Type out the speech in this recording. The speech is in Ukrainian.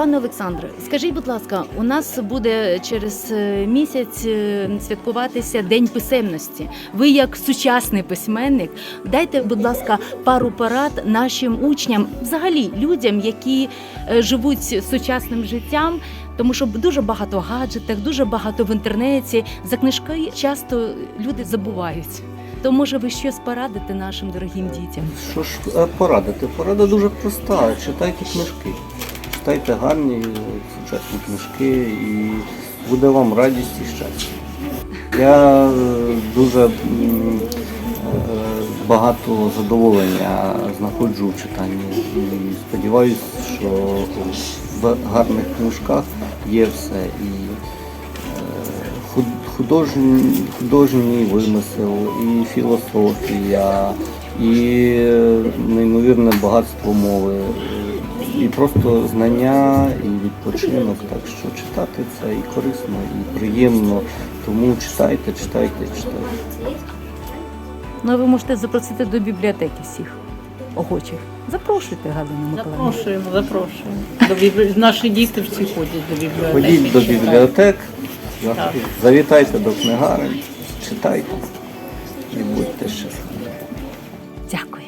Пане Олександре, скажіть, будь ласка, у нас буде через е, місяць е, святкуватися День писемності. Ви, як сучасний письменник, дайте, будь ласка, пару порад нашим учням, взагалі людям, які е, живуть сучасним життям. Тому що дуже багато гаджетів, дуже багато в інтернеті. За книжки часто люди забувають. То може ви щось порадите нашим дорогим дітям? Що ж порадити? Порада дуже проста. Читайте книжки. Читайте гарні сучасні книжки і буде вам радість і щастя. Я е, дуже е, багато задоволення знаходжу в читанні. І сподіваюся, що в гарних книжках є все. І е, художній, художній вимисел, і філософія, і неймовірне багатство мови, і просто знання, і відпочинок. Так що читати це і корисно, і приємно. Тому читайте, читайте, читайте. Ну, а ви можете запросити до бібліотеки всіх охочих. Запрошуйте Галину Миколаївну. Запрошуємо, запрошуємо. До бібли- Наші діти всі ходять до бібліотеки. Ходіть до бібліотек, завітайте до книгарень, читайте і будьте щасливі. Дякую.